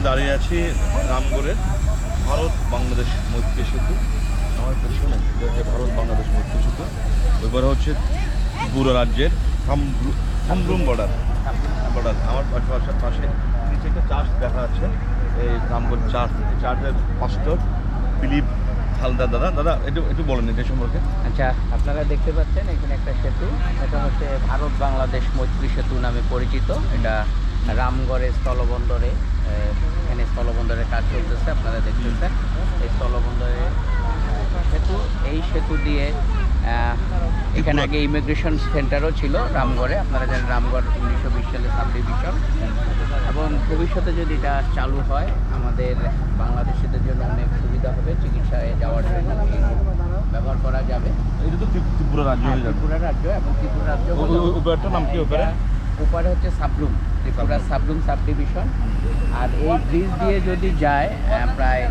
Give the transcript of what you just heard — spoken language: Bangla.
আমি দাঁড়িয়ে আছি রামগড়ের ভারত বাংলাদেশ মৈত্রী সেতু। আমার পেছনে হচ্ছে ভারত বাংলাদেশ মৈত্রী সেতু। এবার হচ্ছে ত্রিপুরা রাজ্যের থামব্রু থামব্রুম বর্ডার। বর্ডার। আমার পাশে পাশে নিচে একটা চার্চ দেখা যাচ্ছে। এই রামগড় চার্চ। চার্চের পাস্টর দিলীপ হালদার দাদা। দাদা, একটু একটু বলেন এটা সম্পর্কে। আচ্ছা আপনারা দেখতে পাচ্ছেন এখানে একটা সেতু। এটা হচ্ছে ভারত বাংলাদেশ মৈত্রী সেতু নামে পরিচিত। এটা রামগড়ের স্থলবন্দরে স্থলবন্দরের কাজ চলতেছে আপনারা দেখতেছেন। এই স্থলবন্দরে সেতু এই সেতু দিয়ে এখানে আগে ইমিগ্রেশন সেন্টারও ছিল রামগড়ে আপনারা জানেন রামগড় উনিশশো বিশ সালে সাব ডিভিশন এবং ভবিষ্যতে যদি এটা চালু হয় আমাদের বাংলাদেশিদের জন্য অনেক সুবিধা হবে চিকিৎসায় যাওয়ার জন্য ব্যবহার করা যাবে। এটা তো ত্রিপুরা রাজ্য ত্রিপুরা রাজ্য এবং ত্রিপুরা রাজ্য নাম কি ওপারে? হচ্ছে সাবলুম ত্রিপুরা সাবলুম সাব ডিভিশন আর এই ব্রিজ দিয়ে যদি যায় প্রায়